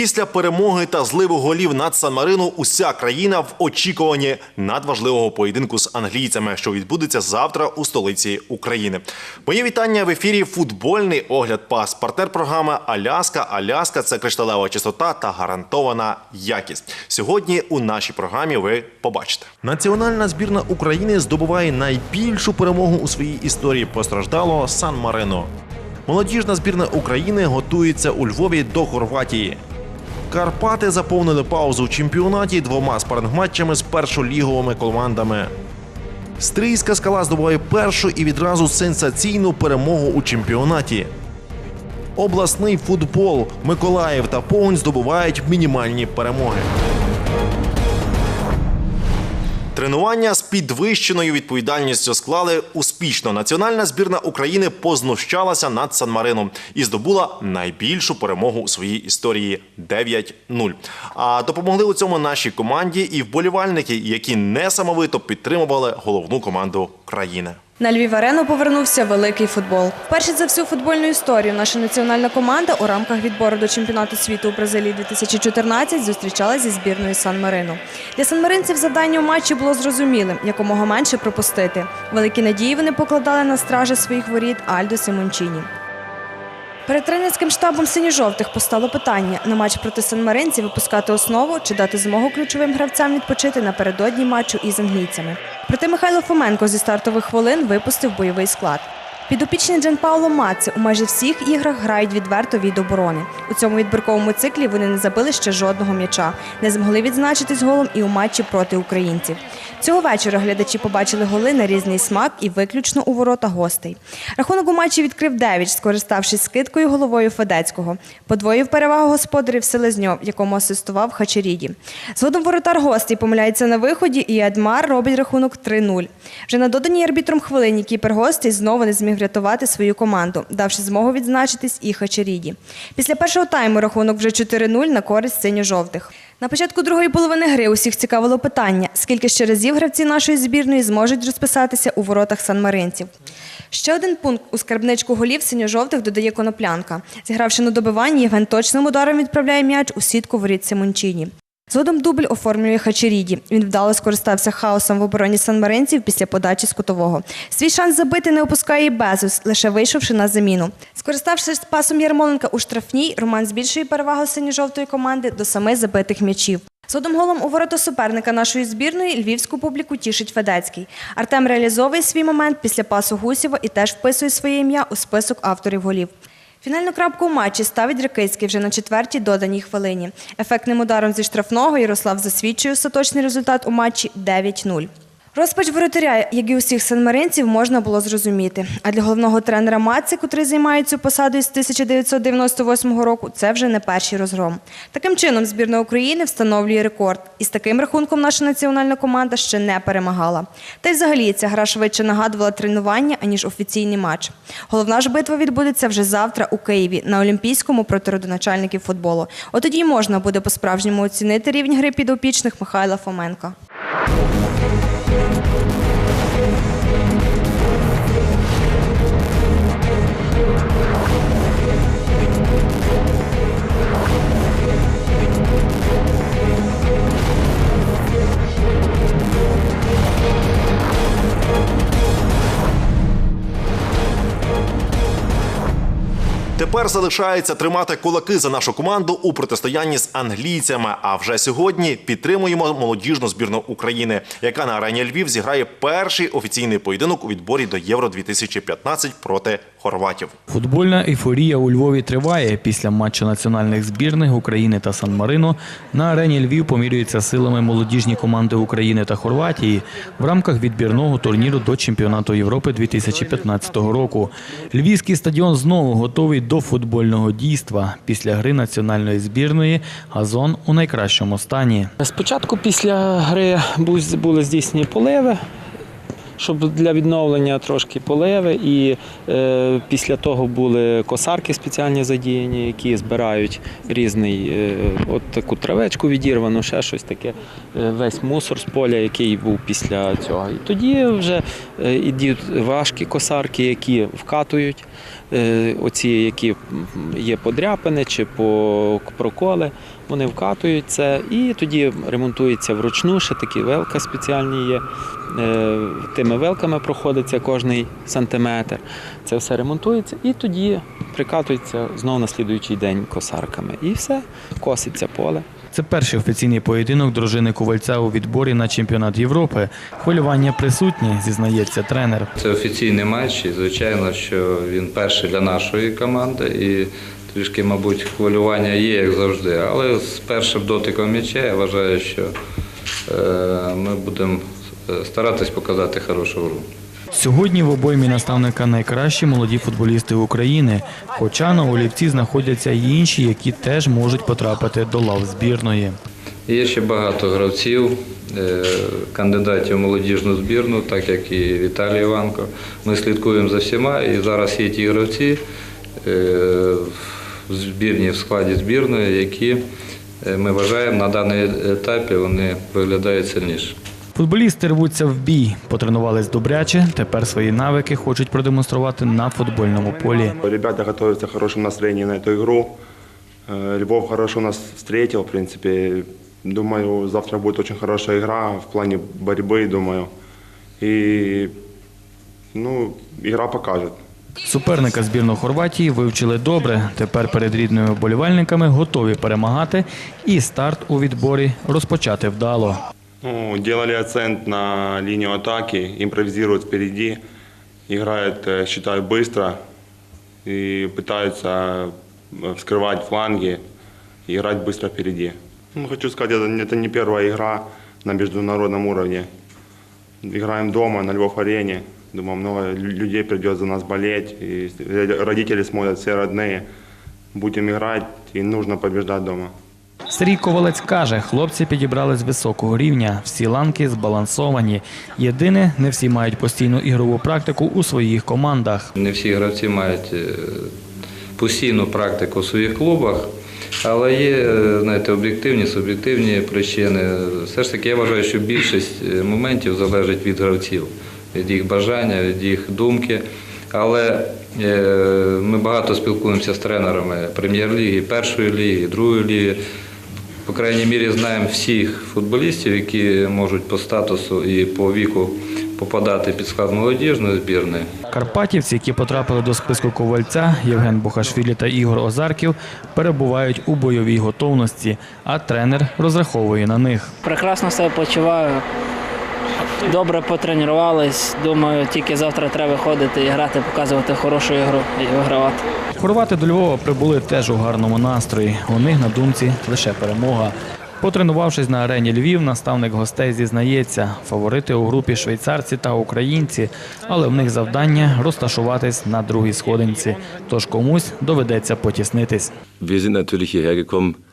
Після перемоги та зливу голів над Сан-Марино уся країна в очікуванні надважливого поєдинку з англійцями, що відбудеться завтра у столиці України. Моє вітання в ефірі. Футбольний огляд пас. Партнер програми Аляска. Аляска це кришталева чистота та гарантована якість. Сьогодні у нашій програмі ви побачите. Національна збірна України здобуває найбільшу перемогу у своїй історії. Постраждало Сан-Марино. Молодіжна збірна України готується у Львові до Хорватії. Карпати заповнили паузу в чемпіонаті двома спаринг-матчами з першоліговими командами. Стрийська скала здобуває першу і відразу сенсаційну перемогу у чемпіонаті. Обласний футбол Миколаїв та Погонь здобувають мінімальні перемоги. Тренування з підвищеною відповідальністю склали успішно. Національна збірна України познущалася над Сан-Марином і здобула найбільшу перемогу у своїй історії 9-0. А допомогли у цьому нашій команді і вболівальники, які несамовито підтримували головну команду країни. На Львів арену повернувся великий футбол. Вперше за всю футбольну історію наша національна команда у рамках відбору до чемпіонату світу у Бразилії 2014 зустрічалася зі збірною Сан-Марино. Для санмаринців завдання у матчі було зрозумілим якомога менше пропустити. Великі надії вони покладали на стражі своїх воріт Альдо Симончині. Перед тренерським штабом синьо-жовтих постало питання на матч проти санмаринців випускати основу чи дати змогу ключовим гравцям відпочити напередодні матчу із англійцями. Проте Михайло Фоменко зі стартових хвилин випустив бойовий склад. Підопічні Джан Пауло Маці у майже всіх іграх грають відверто від оборони. У цьому відбірковому циклі вони не забили ще жодного м'яча, не змогли відзначитись голом і у матчі проти українців. Цього вечора глядачі побачили голи на різний смак і виключно у ворота гостей. Рахунок у матчі відкрив Девіч, скориставшись скидкою головою Федецького. Подвоїв перевагу господарів Селезньов, якому асистував Хачеріді. Згодом воротар гостей помиляється на виході, і Адмар робить рахунок 3-0. Вже на доданій арбітром хвилині кіпер гостей знову не зміг врятувати свою команду, давши змогу відзначитись і Хачеріді. Після першого тайму рахунок вже 4-0 на користь синьо-жовтих. На початку другої половини гри усіх цікавило питання, скільки ще разів гравці нашої збірної зможуть розписатися у воротах санмаринців. Ще один пункт у скарбничку голів синьо-жовтих додає коноплянка. Зігравши на добиванні, Євген точним ударом відправляє м'яч у сітку воріт Симончині. Згодом дубль оформлює Хачеріді. Він вдало скористався хаосом в обороні санмаринців після подачі з кутового. Свій шанс забити не опускає і Безус, лише вийшовши на заміну. Скориставшись пасом Ярмоленка у штрафній, Роман збільшує перевагу синьо-жовтої команди до семи забитих м'ячів. Згодом голом у ворота суперника нашої збірної львівську публіку тішить Федецький. Артем реалізовує свій момент після пасу Гусєва і теж вписує своє ім'я у список авторів голів. Фінальну крапку у матчі ставить Рикицький вже на четвертій доданій хвилині. Ефектним ударом зі штрафного Ярослав засвідчує остаточний результат у матчі 9-0. Розпач воротаря, як і усіх санмаринців, можна було зрозуміти. А для головного тренера Маці, котрий займає цю посаду з 1998 року, це вже не перший розгром. Таким чином, збірна України встановлює рекорд. І з таким рахунком наша національна команда ще не перемагала. Та й взагалі ця гра швидше нагадувала тренування, аніж офіційний матч. Головна ж битва відбудеться вже завтра у Києві на Олімпійському проти родоначальників футболу. От тоді можна буде по-справжньому оцінити рівень гри підопічних Михайла Фоменка. Тепер залишається тримати кулаки за нашу команду у протистоянні з англійцями. А вже сьогодні підтримуємо молодіжну збірну України, яка на арені Львів зіграє перший офіційний поєдинок у відборі до Євро 2015 проти хорватів. Футбольна ейфорія у Львові триває. Після матчу національних збірних України та Сан-Марино на арені Львів помірюються силами молодіжні команди України та Хорватії в рамках відбірного турніру до чемпіонату Європи 2015 року. Львівський стадіон знову готовий до футбольного дійства. Після гри національної збірної газон у найкращому стані. Спочатку після гри були здійснені поливи, щоб для відновлення трошки поливи. І е, після того були косарки спеціальні задіяні, які збирають різний, е, от таку травечку відірвану, ще щось таке, е, весь мусор з поля, який був після цього. І тоді вже е, ідуть важкі косарки, які вкатують. е, Оці, які є подряпини чи по проколи, вони вкатують це і тоді ремонтується вручну, ще такі велка спеціальні є. Е, Тими велками проходиться кожний сантиметр. Це все ремонтується і тоді прикатується знову на слідуючий день косарками. І все, коситься поле. Це перший офіційний поєдинок дружини Ковальця у відборі на чемпіонат Європи. Хвилювання присутні, зізнається тренер. Це офіційний матч, і звичайно, що він перший для нашої команди. І трішки, мабуть, хвилювання є, як завжди. Але з першим дотиком м'яча я вважаю, що е, ми будемо е, старатись показати хорошу гру. Сьогодні в обоймі наставника найкращі молоді футболісти України. Хоча на олівці знаходяться й інші, які теж можуть потрапити до лав збірної. Є ще багато гравців, е, кандидатів в молодіжну збірну, так як і Віталій Іванко. Ми слідкуємо за всіма, і зараз є ті гравці в збірні в складі збірної, які е, ми вважаємо на даний етапі вони виглядають сильніше. Футболісти рвуться в бій, потренувались добряче. Тепер свої навики хочуть продемонструвати на футбольному полі. Ребята готовятся в хорошем настроении на эту игру. Э, Львов хорошо нас встретил, в принципе. Думаю, завтра будет очень хорошая игра в плане борьбы, думаю. И, ну, игра покажет. Суперника збірної Хорватії вивчили добре. Тепер перед рідними вболівальниками готові перемагати і старт у відборі розпочати вдало. Ну, делали акцент на линию атаки, импровизируют впереди, играют, э, считаю, быстро и пытаются э, вскрывать фланги и играть быстро впереди. Ну, хочу сказать, это, не- это не первая игра на международном уровне. Играем дома, на Львов-арене. Думаю, много людей придет за нас болеть. И родители смотрят, все родные. Будем играть, и нужно побеждать дома. Сергій Ковалець каже, хлопці підібрали з високого рівня, всі ланки збалансовані. Єдине, не всі мають постійну ігрову практику у своїх командах. Не всі гравці мають е, постійну практику в своїх клубах, але є е, знаєте, об'єктивні, суб'єктивні причини. Все ж таки, я вважаю, що більшість е, моментів залежить від гравців, від їх бажання, від їх думки. Але е, ми багато спілкуємося з тренерами прем'єр-ліги, першої ліги, другої ліги. По крайній мірі знаємо всіх футболістів, які можуть по статусу і по віку попадати під склад молодіжної збірної. Карпатівці, які потрапили до списку ковальця, Євген Бухашвілі та Ігор Озарків, перебувають у бойовій готовності, а тренер розраховує на них. Прекрасно себе почуваю. Добре потренувались. Думаю, тільки завтра треба виходити і грати, показувати хорошу ігру і вигравати. Хорвати до Львова прибули теж у гарному настрої. У них на думці лише перемога. Потренувавшись на арені Львів, наставник гостей зізнається, фаворити у групі швейцарці та українці, але в них завдання розташуватись на другій сходинці. Тож комусь доведеться потіснитись.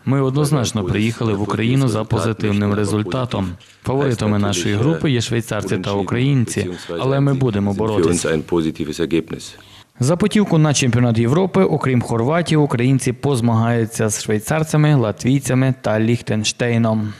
Ми однозначно приїхали в Україну за позитивним результатом. Фаворитами нашої групи є швейцарці та українці, але ми будемо боротися. За путівку на чемпіонат Європи, окрім Хорватії, українці позмагаються з швейцарцями, латвійцями та Ліхтенштейном.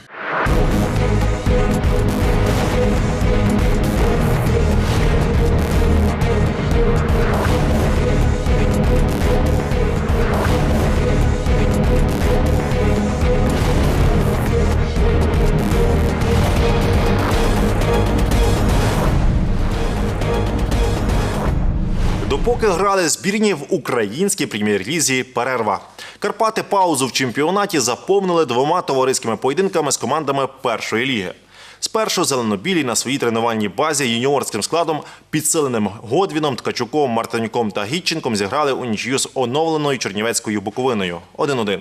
Допоки грали збірні в українській прем'єр-лізі перерва. Карпати паузу в чемпіонаті заповнили двома товариськими поєдинками з командами першої ліги. Спершу зеленобілі на своїй тренувальній базі юніорським складом, підсиленим Годвіном, Ткачуком, Мартинюком та Гітченком зіграли у нічию з оновленою Чернівецькою Буковиною 1-1.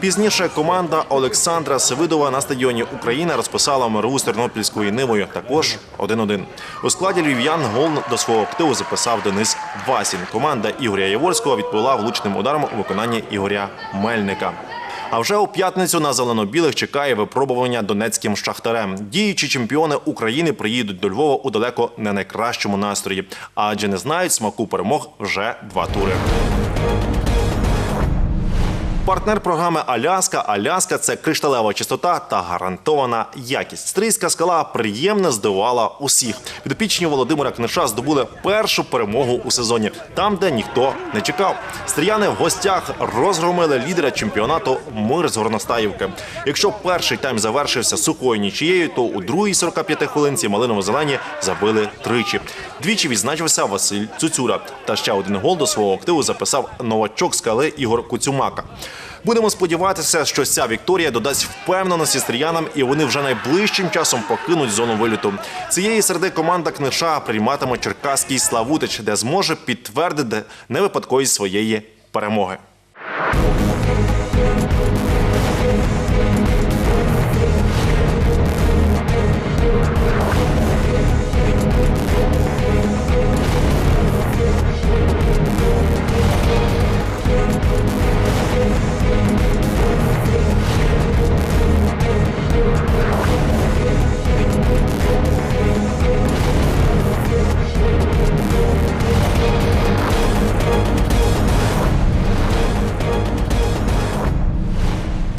Пізніше команда Олександра Севидова на стадіоні Україна розписала мирову з Тернопільською Нивою також 1-1. У складі львів'ян гол до свого активу записав Денис Васін. Команда Ігоря Яворського відповіла влучним ударом у виконанні Ігоря Мельника. А вже у п'ятницю на зелено-білих чекає випробування донецьким шахтарем. Діючі чемпіони України приїдуть до Львова у далеко не найкращому настрої, адже не знають смаку перемог вже два тури. Партнер програми Аляска. Аляска це кришталева чистота та гарантована якість. Стрийська скала приємно здивувала усіх. Підопічні Володимира Книша здобули першу перемогу у сезоні, там, де ніхто не чекав. Стріяни в гостях розгромили лідера чемпіонату Мир з Горностаївки. Якщо перший тайм завершився сухою нічією, то у другій 45 хвилинці малиново-зелені забили тричі. Двічі відзначився Василь Цуцюра. Та ще один гол до свого активу записав новачок скали Ігор Куцюмака. Будемо сподіватися, що ця вікторія додасть впевненості стріянам, і вони вже найближчим часом покинуть зону виліту. Цієї середи команда книша прийматиме Черкаський Славутич, де зможе підтвердити невипадковість своєї перемоги.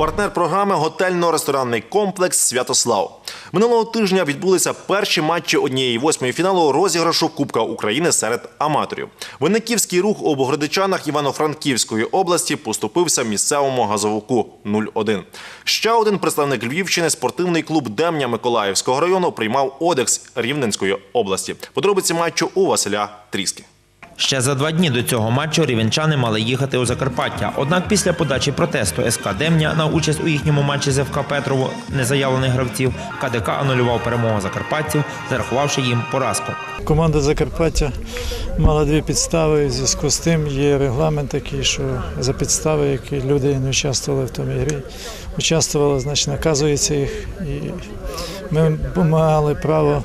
Партнер програми готельно-ресторанний комплекс Святослав. Минулого тижня відбулися перші матчі однієї восьмої фіналу розіграшу Кубка України серед аматорів. Винниківський рух у Богородичанах Івано-Франківської області поступився місцевому газовику 0-1. Ще один представник Львівщини спортивний клуб Демня Миколаївського району приймав Одекс Рівненської області. Подробиці матчу у Василя Тріски. Ще за два дні до цього матчу рівенчани мали їхати у Закарпаття. Однак після подачі протесту СК Демня на участь у їхньому матчі з ФК Петрово незаявлених гравців КДК анулював перемогу закарпатців, зарахувавши їм поразку. Команда Закарпаття мала дві підстави. В зв'язку з тим є регламент такий, що за підстави, які люди не участвували в тому грі, участвували, значить наказується їх. І ми мали право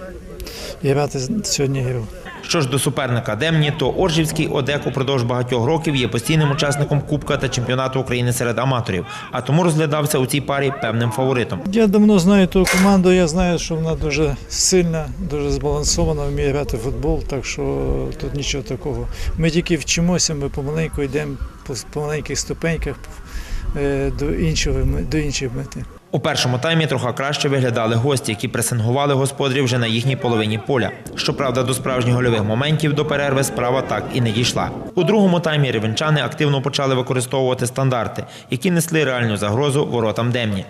грати сьогодні гру. Що ж до суперника Демні, то Оржівський ОДЕК упродовж багатьох років є постійним учасником Кубка та чемпіонату України серед аматорів, а тому розглядався у цій парі певним фаворитом. Я давно знаю ту команду, я знаю, що вона дуже сильна, дуже збалансована, вміє грати в футбол, так що тут нічого такого. Ми тільки вчимося, ми помаленьку йдемо по, маленьких ступеньках е, до іншого до іншої мети. У першому таймі трохи краще виглядали гості, які пресингували господарів вже на їхній половині поля. Щоправда, до справжніх гольових моментів до перерви справа так і не дійшла. У другому таймі рівенчани активно почали використовувати стандарти, які несли реальну загрозу воротам Демні.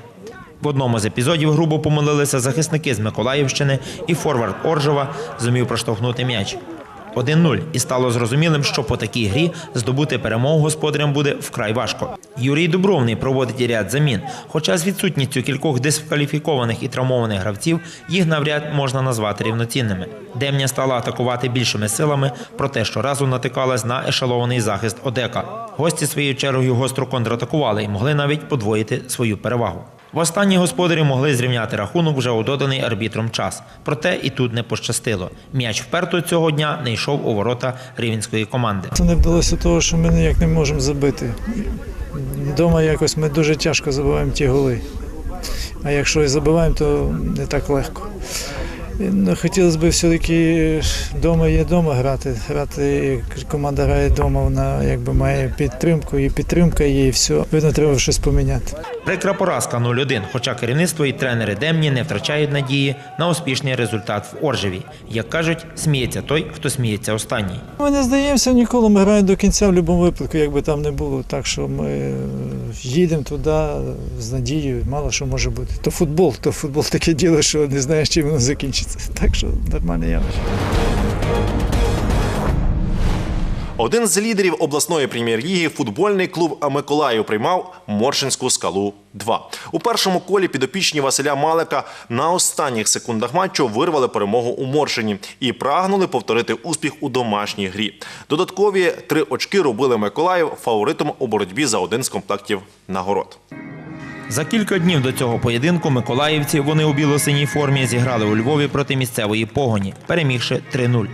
В одному з епізодів грубо помилилися захисники з Миколаївщини, і форвард Оржова зумів проштовхнути м'яч. 1-0. І стало зрозумілим, що по такій грі здобути перемогу господарям буде вкрай важко. Юрій Дубровний проводить ряд замін. Хоча з відсутністю кількох дискваліфікованих і травмованих гравців їх навряд можна назвати рівноцінними. Демня стала атакувати більшими силами, проте щоразу натикалась на ешелований захист Одека. Гості своєю чергою гостро контратакували і могли навіть подвоїти свою перевагу. Востаннє господарі могли зрівняти рахунок вже у доданий арбітром час. Проте і тут не пощастило. М'яч вперто цього дня не йшов у ворота рівенської команди. Це не вдалося того, що ми ніяк не можемо забити. Вдома якось ми дуже тяжко забиваємо ті голи. А якщо і забиваємо, то не так легко. Ну, хотілося б все-таки вдома є вдома грати. Грати команда грає вдома, вона якби має підтримку, і підтримка є, і все. Видно, треба щось поміняти. Прикра поразка 0-1, хоча керівництво і тренери Демні не втрачають надії на успішний результат в Оржеві. Як кажуть, сміється той, хто сміється останній. Ми не здаємося ніколи, ми граємо до кінця в будь-якому випадку, як би там не було. Так що ми їдемо туди з надією, мало що може бути. То футбол, то футбол таке діло, що не знаєш, чим воно закінчиться. Так що нормальне явище. Один з лідерів обласної прем'єр-ліги футбольний клуб Миколаїв приймав Моршинську скалу 2 У першому колі підопічні Василя Малика на останніх секундах матчу вирвали перемогу у Моршині і прагнули повторити успіх у домашній грі. Додаткові три очки робили Миколаїв фаворитом у боротьбі за один з комплектів нагород. За кілька днів до цього поєдинку миколаївці вони у біло-синій формі зіграли у Львові проти місцевої погоні, перемігши 3-0.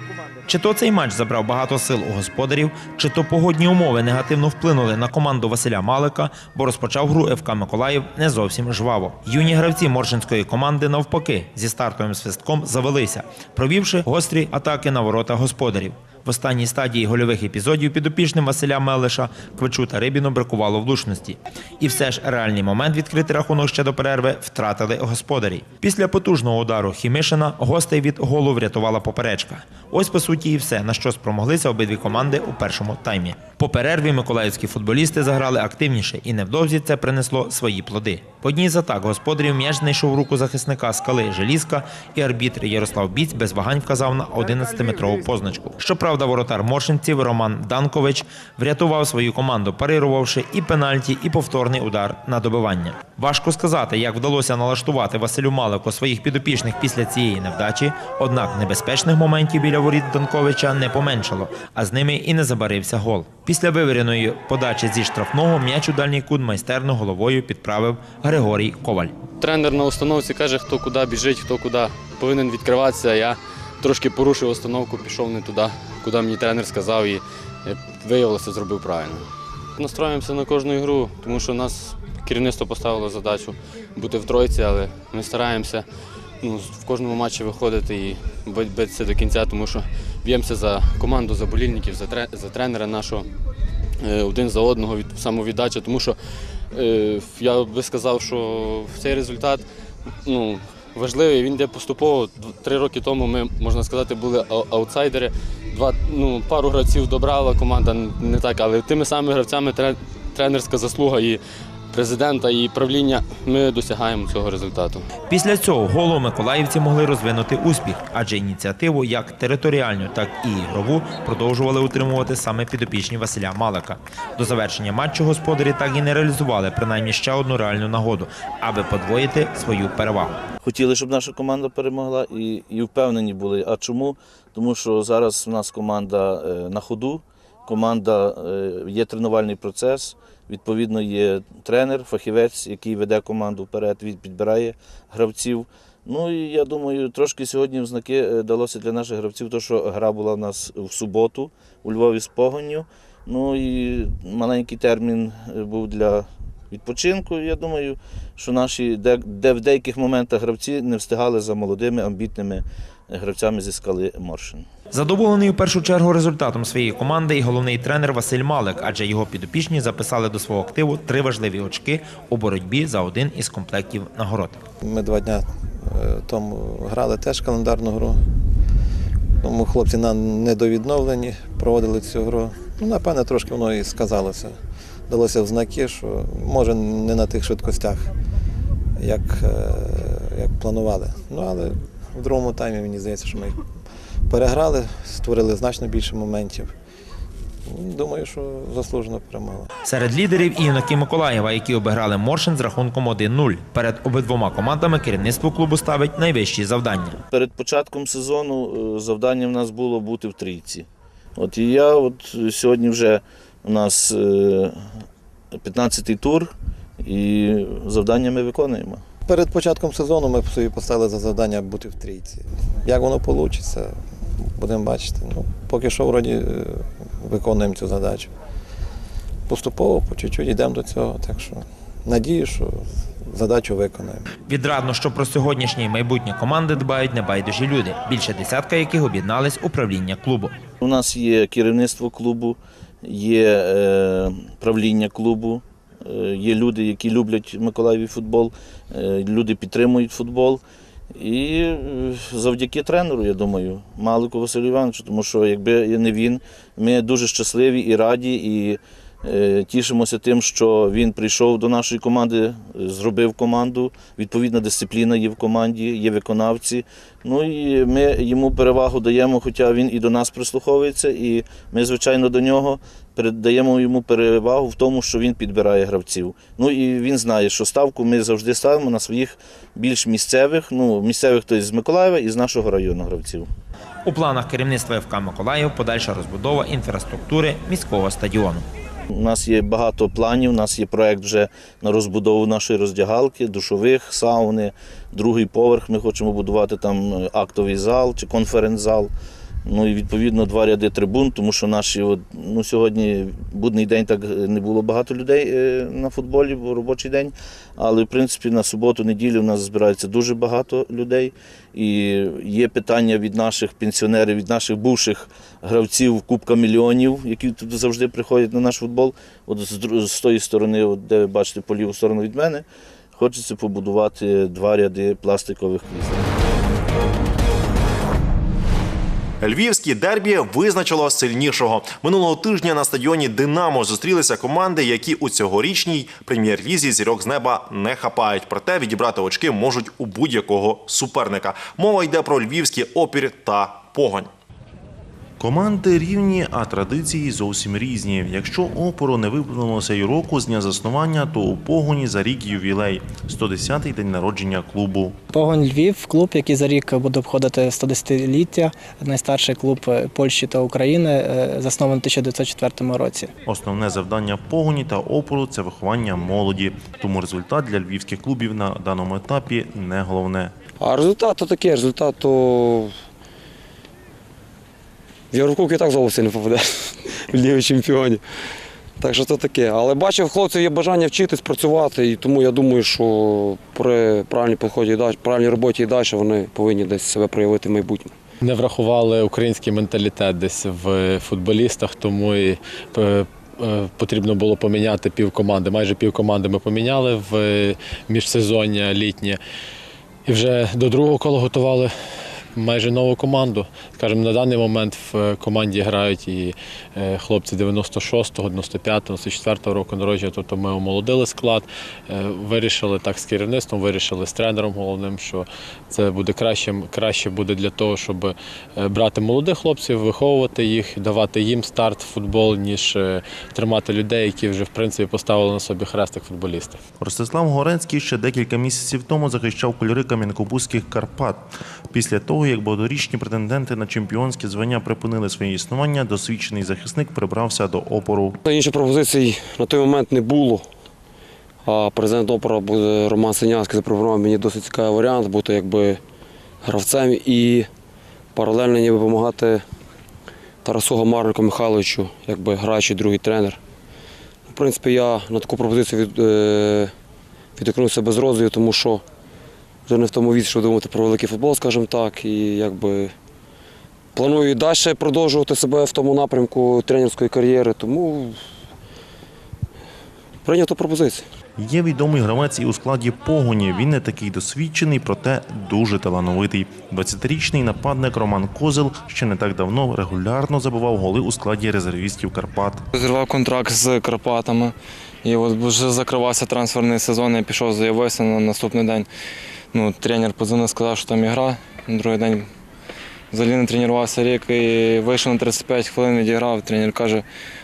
Чи то цей матч забрав багато сил у господарів, чи то погодні умови негативно вплинули на команду Василя Малика, бо розпочав гру ФК Миколаїв не зовсім жваво. Юні гравці Моршинської команди навпаки зі стартовим свистком завелися, провівши гострі атаки на ворота господарів. В останній стадії гольових епізодів підопічним Василя Мелеша Квичу та Рибіну бракувало влучності. І все ж реальний момент відкрити рахунок ще до перерви втратили господарі. Після потужного удару Хімишина гостей від голу врятувала поперечка. Ось по суті і все, на що спромоглися обидві команди у першому таймі. По перерві миколаївські футболісти заграли активніше, і невдовзі це принесло свої плоди. В одній з атак господарів м'яч знайшов руку захисника скали Желізка, і арбітр Ярослав Біць без вагань вказав на 11-метрову позначку. Щоправда, воротар Моршинців Роман Данкович врятував свою команду, парирувавши і пенальті, і повторний удар на добивання. Важко сказати, як вдалося налаштувати Василю Малику своїх підопічних після цієї невдачі, однак небезпечних моментів біля воріт Данковича не поменшало, а з ними і не забарився гол. Після вивіреної подачі зі штрафного м'яч у дальній кут майстерно головою підправив Григорій Коваль. Тренер на установці каже, хто куди біжить, хто куди повинен відкриватися. Я трошки порушив установку, пішов не туди, куди мені тренер сказав, і е, виявилося, зробив правильно. Настроїмося на кожну ігру, тому що нас керівництво поставило задачу бути в тройці, але ми стараємося ну, в кожному матчі виходити і битися до кінця, тому що б'ємося за команду, за болільників, за, тре- за тренера нашого е, один за одного від самовіддача, тому що е, я би сказав, що цей результат ну, важливий, він йде поступово. Три роки тому ми, можна сказати, були аутсайдери. Два, ну, пару гравців добрала команда, не так, але тими самими гравцями тренерська заслуга і президента, і правління ми досягаємо цього результату. Після цього голу миколаївці могли розвинути успіх, адже ініціативу як територіальну, так і ігрову продовжували утримувати саме підопічні Василя Малика. До завершення матчу господарі так і не реалізували принаймні ще одну реальну нагоду, аби подвоїти свою перевагу. Хотіли, щоб наша команда перемогла і, і впевнені були. А чому? Тому що зараз у нас команда е, на ходу, команда е, є тренувальний процес. Відповідно, є тренер, фахівець, який веде команду вперед, він підбирає гравців. Ну і я думаю, трошки сьогодні в знаки е, далося для наших гравців, то що гра була в нас в суботу у Львові з Погонню. Ну і маленький термін е, був для відпочинку. Я думаю, що наші де, де в деяких моментах гравці не встигали за молодими амбітними гравцями зі скали Моршин. Задоволений у першу чергу результатом своєї команди і головний тренер Василь Малик, адже його підопічні записали до свого активу три важливі очки у боротьбі за один із комплектів нагород. Ми два дня е, тому грали теж календарну гру. Тому хлопці на недовідновлені проводили цю гру. Ну, напевне, трошки воно і сказалося. Далося в знаки, що може не на тих швидкостях, як, е, як планували. Ну, але в другому таймі мені здається, що ми їх переграли, створили значно більше моментів. Думаю, що заслужено перемогли. Серед лідерів і Миколаєва, які обіграли Моршин з рахунком 1-0. Перед обидвома командами керівництво клубу ставить найвищі завдання. Перед початком сезону е, завдання в нас було бути в трійці. От і я от сьогодні вже у нас е, 15-й тур, і завдання ми виконуємо. Перед початком сезону ми собі поставили за завдання бути в трійці. Як воно вийде, будемо бачити. Ну, поки що вроді е, виконуємо цю задачу. Поступово, по чуть-чуть йдемо до цього. Так що надію, що задачу виконаємо. Відрадно, що про сьогоднішнє і майбутнє команди дбають небайдужі люди, більше десятка яких об'єднались управління клубу. У нас є керівництво клубу, є е, правління клубу, е, є люди, які люблять Миколаєві футбол, е, люди підтримують футбол. І завдяки тренеру, я думаю, Малику Василю Івановичу, тому що якби не він, ми дуже щасливі і раді, і тішимося тим, що він прийшов до нашої команди, е, зробив команду. Відповідна дисципліна є в команді, є виконавці. Ну і ми йому перевагу даємо, хоча він і до нас прислуховується, і ми, звичайно, до нього передаємо йому перевагу в тому, що він підбирає гравців. Ну і він знає, що ставку ми завжди ставимо на своїх більш місцевих, ну місцевих то з Миколаєва і з нашого району гравців. У планах керівництва ФК Миколаїв подальша розбудова інфраструктури міського стадіону. У нас є багато планів, у нас є проект вже на розбудову нашої роздягалки, душових, сауни, другий поверх. Ми хочемо будувати там е, актовий зал чи конференц-зал. Ну і відповідно два ряди трибун, тому що наші от, ну, сьогодні будний день так не було багато людей е, на футболі, бо робочий день. Але в принципі на суботу, неділю у нас збирається дуже багато людей. І є питання від наших пенсіонерів, від наших бувших гравців Кубка мільйонів, які тут завжди приходять на наш футбол. От з, з тої сторони, от, де ви бачите по ліву сторону від мене, хочеться побудувати два ряди пластикових крісел. Львівське дербі визначило сильнішого. Минулого тижня на стадіоні Динамо зустрілися команди, які у цьогорічній прем'єр-лізі зірок з неба не хапають. Проте відібрати очки можуть у будь-якого суперника. Мова йде про львівський опір та погонь. Команди рівні, а традиції зовсім різні. Якщо опору не виповнилося й року з дня заснування, то у погоні за рік ювілей 110-й день народження клубу. Погонь Львів, клуб, який за рік буде обходити 110-ліття, найстарший клуб Польщі та України, е, заснований у 1904 році. Основне завдання погоні та опору це виховання молоді. Тому результат для львівських клубів на даному етапі не головне. А результат то таке, результат то. В Єврокубки так зовсім не попаде в Лігу чемпіонів. Так що то таке. Але бачив, хлопців є бажання вчитись, працювати, і тому я думаю, що при правильній підході правильній роботі і далі вони повинні десь себе проявити в майбутньому. Не врахували український менталітет десь в футболістах, тому і е, е, потрібно було поміняти пів команди. Майже пів команди ми поміняли в е, міжсезоння літнє. І вже до другого кола готували майже нову команду. Скажімо, на даний момент в команді грають і е, хлопці 96-го, 95-го, 94-го року народження. Тобто ми омолодили склад, е, вирішили так з керівництвом, вирішили з тренером головним, що це буде краще, краще буде для того, щоб е, брати молодих хлопців, виховувати їх, давати їм старт в футбол, ніж е, тримати людей, які вже в принципі поставили на собі хрестик футболістів. Ростислав Горенський ще декілька місяців тому захищав кольори Кам'янкобузьких Карпат. Після того, як багаторічні претенденти на чемпіонське звання припинили своє існування, досвідчений захисник прибрався до опору. Інших пропозицій на той момент не було. А президент опора буде Роман Синявський запропонував мені досить цікавий варіант бути якби гравцем і паралельно ніби допомагати Тарасу Гамарнику Михайловичу, якби граючий другий тренер. В принципі, я на таку пропозицію від, е, відгукнувся без розділу, тому що вже не в тому віці, щоб думати про великий футбол, скажімо так, і якби планую і далі продовжувати себе в тому напрямку тренерської кар'єри, тому прийнято пропозицію. Є відомий гравець і у складі погоні. Він не такий досвідчений, проте дуже талановитий. 20-річний нападник Роман Козел ще не так давно регулярно забивав голи у складі резервістів Карпат. Зірвав контракт з Карпатами. І от вже закривався трансферний сезон, я пішов, заявився на наступний день. Ну, тренер подзвонив, сказав, що там ігра. На другий день взагалі не тренувався рік і вийшов на 35 хвилин, відіграв. Тренер каже,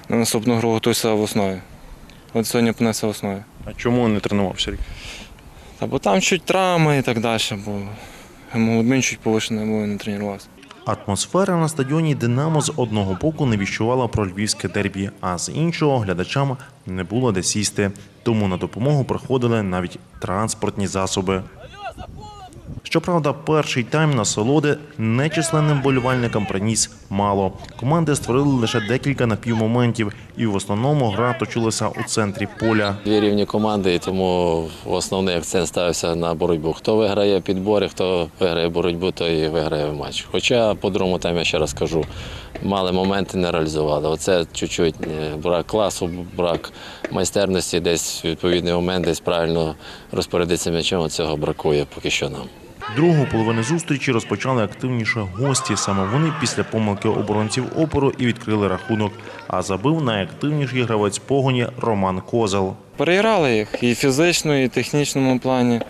на наступну гру готуйся в основі. От сьогодні понесе в основі. А чому не тренувався рік? Та бо там чуть травми і так далі, бо гемоглобін чуть повищений, бо не тренувався. Атмосфера на стадіоні Динамо з одного боку не віщувала про львівське дербі, а з іншого глядачам не було де сісти. Тому на допомогу приходили навіть транспортні засоби. was a. Щоправда, перший тайм насолоди нечисленним болівальникам приніс мало. Команди створили лише декілька напівмоментів, і в основному гра точилася у центрі поля. Дві рівні команди, і тому основний акцент ставився на боротьбу. Хто виграє підбори, хто виграє боротьбу, той виграє матч. Хоча по другому таймі, я ще раз кажу, мали моменти, не реалізували. Оце чуть-чуть е, брак класу, брак майстерності, десь відповідний момент, десь правильно розпорядитися м'ячем. Цього бракує поки що нам. Другу половину зустрічі розпочали активніше гості. Саме вони після помилки оборонців опору і відкрили рахунок. А забив найактивніший гравець погоні Роман Козел. Переіграли їх і фізично, і технічному плані.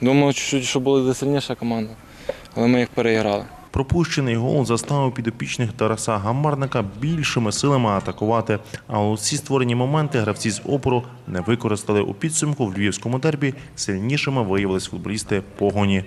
Думав, що була сильніша команда, але ми їх переіграли. Пропущений гол заставив підопічних Тараса Гамарника більшими силами атакувати. А усі створені моменти гравці з опору не використали у підсумку в львівському дербі. Сильнішими виявились футболісти погоні.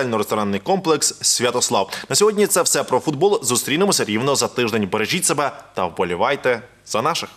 Готельно-ресторанний комплекс Святослав. На сьогодні це все про футбол. Зустрінемося рівно за тиждень. Бережіть себе та вболівайте за наших.